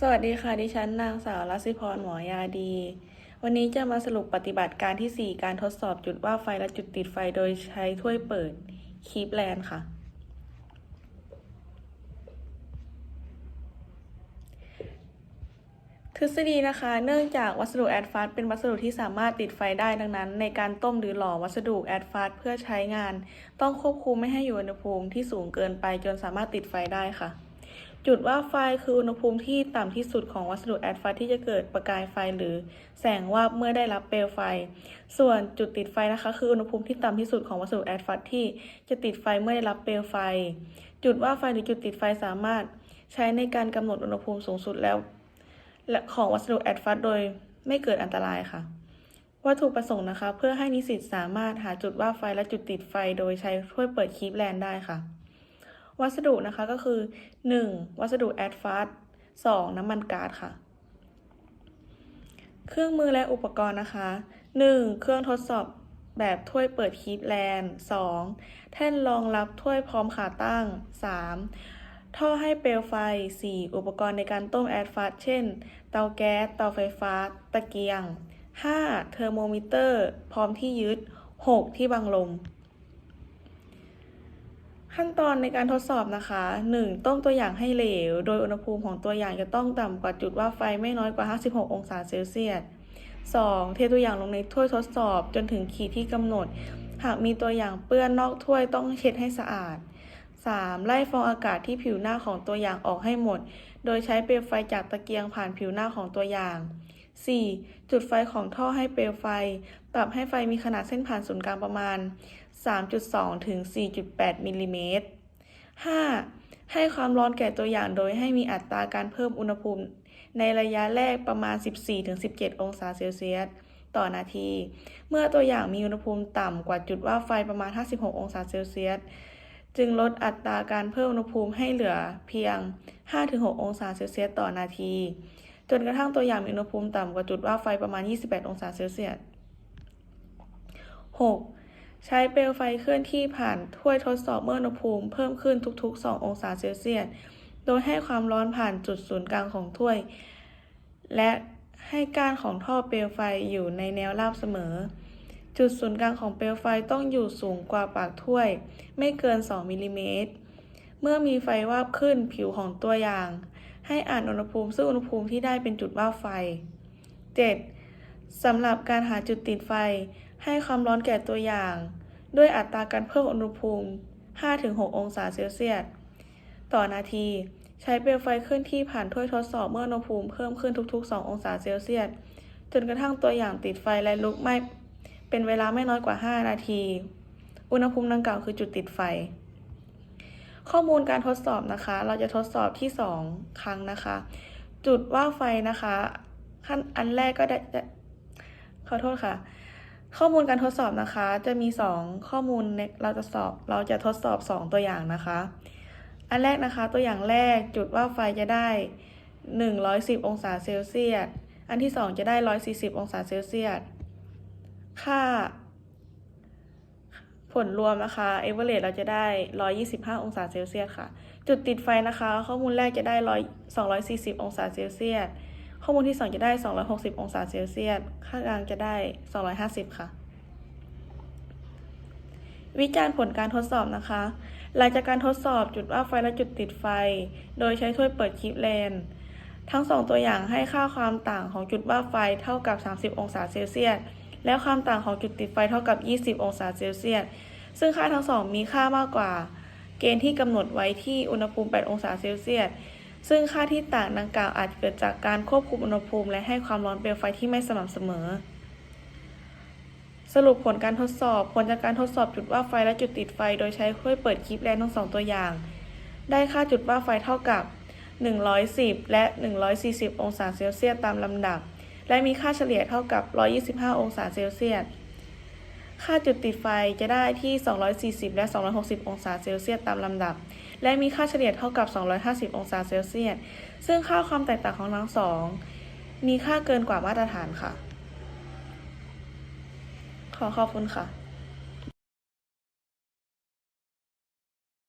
สวัสดีค่ะ ดิฉันนางสาวรัศิพรหมอยาดี วันนี้จะมาสรุปปฏิบัติการที่ 4 การทดสอบจุดว่าไฟและจุดติดไฟโดยใช้ถ้วยเปิดคีปแลนค่ะ ทฤษฎีนะคะ เนื่องจากวัสดุแอดฟาสเป็นวัสดุที่สามารถติดไฟได้ดังนั้น ในการต้มหรือหล่อวัสดุแอดฟาสเพื่อใช้งาน ต้องควบคุมไม่ให้อยู่อุณหภูมิที่สูงเกินไปจนสามารถติดไฟได้ค่ะ จุดว่าไฟคืออุณหภูมิที่ต่ำที่สุดของวัสดุแอดฟาที่จะเกิดประกายไฟหรือแสงวาบเมื่อได้รับเปลวไฟ ส่วนจุดติดไฟนะคะ คืออุณหภูมิที่ต่ำที่สุดของวัสดุแอดฟาที่จะติดไฟเมื่อได้รับเปลวไฟ จุดว่าไฟหรือจุดติดไฟสามารถใช้ในการกำหนดอุณหภูมิสูงสุดแล้วและของวัสดุแอดฟาสโดยไม่เกิดอันตรายค่ะ วัตถุประสงค์นะคะ เพื่อให้นิสิตสามารถหาจุดว่าไฟและจุดติดไฟโดยใช้ถ้วยเปิดคีปแลนได้ค่ะ วัสดุนะคะก็คือ 1. วัสดุแอดฟาส 2. น้ำมันก๊าซค่ะ เครื่องมือและอุปกรณ์นะคะ 1. เครื่องทดสอบแบบถ้วยเปิดคีปแลนด์ 2. แท่นรองรับถ้วยพร้อมขาตั้ง 3. ท่อให้เปลวไฟ 4. อุปกรณ์ในการต้มแอดฟาสเช่น เตาแก๊ส เตาไฟฟ้า ตะเกียง 5. เทอร์โมมิเตอร์ พร้อมที่ยึด 6. ที่บังลม ขั้นตอนในการทดสอบนะคะ 1. ต้มตัวอย่างให้เหลว โดยอุณหภูมิของตัวอย่างจะต้องต่ำกว่าจุดว่าไฟไม่น้อยกว่า 56 องศาเซลเซียส 2. เทตัวอย่างลงในถ้วยทดสอบจนถึงขีดที่กำหนด หากมีตัวอย่างเปื้อนนอกถ้วยต้องเช็ดให้สะอาด 3. ไล่ฟองอากาศที่ผิวหน้าของตัวอย่างออกให้หมด โดยใช้เปลวไฟจากตะเกียงผ่านผิวหน้าของตัวอย่าง 4. จุดไฟของท่อให้เปลวไฟ ปรับให้ไฟมีขนาดเส้นผ่านศูนย์กลางประมาณ 3.2 ถึง 4.8มิลลิเมตร 5. ให้ความร้อนแก่ตัวอย่างโดยให้มีอัตราการเพิ่มอุณหภูมิ ในระยะแรกประมาณ 14-17 องศาเซลเซียสต่อนาที เมื่อตัวอย่างมีอุณหภูมิต่ำกว่าจุดว่าไฟประมาณ 56 องศาเซลเซียส จึงลดอัตราการเพิ่มอุณหภูมิให้เหลือเพียง 5-6 องศาเซลเซียสต่อนาที จนกระทั่งตัวอย่างมีอุณหภูมิต่ำกว่าจุดว่าไฟประมาณ 28 องศาเซลเซียส 6. ใช้เปลวไฟเคลื่อนที่ผ่านถ้วยทดสอบเมื่ออุณหภูมิเพิ่มขึ้นทุก ๆ 2 องศาเซลเซียส โดยให้ความร้อนผ่านจุดศูนย์กลางของถ้วย และให้ก้านของท่อเปลวไฟอยู่ในแนวราบเสมอ จุดศูนย์กลางของเปลวไฟต้องอยู่สูงกว่าปากถ้วย ไม่เกิน 2 มิลลิเมตร เมื่อมีไฟวาบขึ้นผิวของตัวอย่าง ให้อ่านอุณหภูมิซึ่งอุณหภูมิที่ได้เป็นจุดว่าไฟ 7. สำหรับการหาจุดติดไฟ ให้ความร้อนแก่ตัวอย่าง ด้วยอัตราการเพิ่มอุณหภูมิ 5-6 องศาเซลเซียส ต่อนาที ใช้เปลวไฟเคลื่อนที่ผ่านถ้วยทดสอบเมื่ออุณหภูมิเพิ่มขึ้นทุกๆ 2 องศาเซลเซียส จนกระทั่งตัวอย่างติดไฟและลุกไหม้เป็นเวลาไม่น้อยกว่า 5 นาที อุณหภูมิดังกล่าวคือจุดติดไฟ ข้อมูลการทดสอบนะคะ เราจะทดสอบที่ 2 ครั้งนะคะ จุดว่าไฟนะคะขั้นอันแรกก็ได้ขอโทษค่ะ ข้อมูลการทดสอบนะคะ จะมี 2 ข้อมูลเราจะสอบเราจะทดสอบ 2 ตัวอย่างนะคะ อันแรกนะคะตัวอย่างแรกจุดว่าไฟจะได้ 110 องศาเซลเซียสอันที่ 2 จะได้ 140 องศาเซลเซียสค่า ผลรวมนะคะเอเวอเรสเราจะได้ 125 องศาเซลเซียสค่ะ จุดติดไฟนะคะ ข้อมูลแรกจะได้100 240 องศาเซลเซียส ข้อมูลที่ 2 จะได้ 260 องศาเซลเซียส ค่ากลางจะได้ 250 ค่ะ วิจารณ์ผลการทดสอบนะคะ หลังจากการทดสอบจุดว่าไฟและจุดติดไฟ โดยใช้ถ้วยเปิดคลิปเลน ทั้งสองตัวอย่างให้ค่าความต่างของจุดว่าไฟเท่ากับ 30 องศาเซลเซียส และความต่างของจุดติดไฟเท่ากับ 20 องศาเซลเซียส ซึ่งค่าทั้งสองมีค่ามากกว่า เกณฑ์ที่กำหนดไว้ที่อุณหภูมิ 8 องศาเซลเซียส ซึ่งค่าที่ต่างดังกล่าวอาจเกิดจากการควบคุมอุณหภูมิ และให้ความร้อนเปลวไฟที่ไม่สม่ำเสมอ สรุปผลการทดสอบ ผลจากการทดสอบจุดว่าไฟและจุดติดไฟ โดยใช้ถ้วยเปิดคลิปแลนทั้งสองตัวอย่าง ได้ค่าจุดว่าไฟเท่ากับ 110 และ 140 องศาเซลเซียสตามลำดับ และมีค่าเฉลี่ยเท่ากับ 125 องศาเซลเซียส ค่าจุดติดไฟจะได้ที่ 240 และ 260 องศาเซลเซียสตามลำดับ และมีค่าเฉลี่ยเท่ากับ 250 องศาเซลเซียส ซึ่งค่าความแตกต่างของทั้งสอง มีค่าเกินกว่ามาตรฐานค่ะ ขอขอบคุณค่ะ